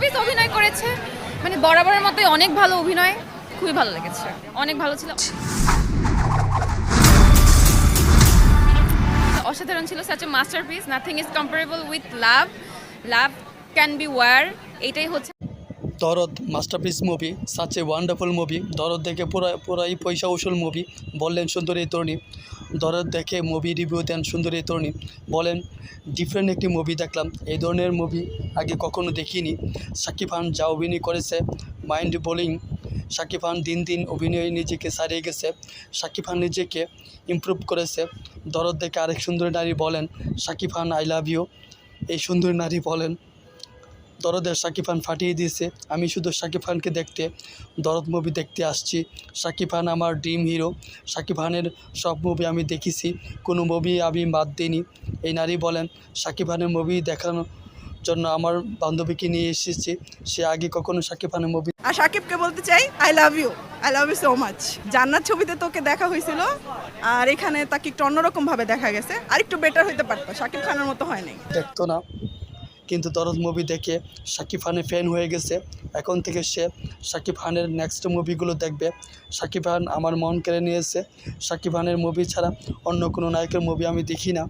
Piece অভিনয় করেছে। মানে বরাবরের মতোই অনেক ভালো অভিনয়, খুবই ভালো লেগেছে। অনেক ভালো ছিল। অসাধারণ ছিল such a masterpiece nothing is comparable with love love can be war এটাই হচ্ছে Dorod masterpiece movie such wonderful movie Dorod দেখে পুরো, পুরাই পয়সা উসুল মুভি বললেন সুন্দরী তরুণী। দরদ দেখে মুভি রিভিউ দেন সুন্দরী তরুণী। বলেন ডিফারেন্ট একটি মুভি দেখলাম। এই ধরনের মুভি আগে কখনো দেখিনি। সাকিব খান যা অভিনয় করেছে মাইন্ড বোলিং সাকিব খান দিন দিন অভিনয়ে নিজেকে সারিয়ে গেছে। সাকিব খান নিজেকে ইমপ্রুভ করেছে। দরদ দেখে আরেক সুন্দরী নারী বলেন, Shakib Khan I love you এই সুন্দরী নারী বলেন দরদের শাকিব খান ফাটিয়ে দিয়েছে। আমি শুধু শাকিব খানকে দেখতে দরদ মুভি দেখতে আসছি। শাকিব খান আমার ড্রিম হিরো শাকিব খানের সব মুভি আমি দেখেছি। কোনো মুভি আমি বাদ দিইনি। এই নারী বলেন শাকিব খানের মুভি দেখানোর জন্য আমার বান্ধবীকে নিয়ে এসেছি। সে আগে কখনো শাকিব খানের মুভি আর সাকিবকে বলতে চাই I love you I love you so much Jannat ছবিতে তোকে দেখা হয়েছিল আর এখানে তাকে একটু অন্যরকম ভাবে দেখা গেছে। আর একটু বেটার হইতে পারতো সাকিব খানের মতো হয় নাই। দেখতো না। কিন্তু দরদ মুভি দেখে শাকিব খানের ফ্যান হয়ে গেছে। এখন থেকে সে শাকিব খানের নেক্সট মুভিগুলো দেখবে। শাকিব খান আমার মন কেড়ে নিয়েছে। শাকিব খানের মুভি ছাড়া অন্য কোনো নায়কের মুভি আমি দেখি না।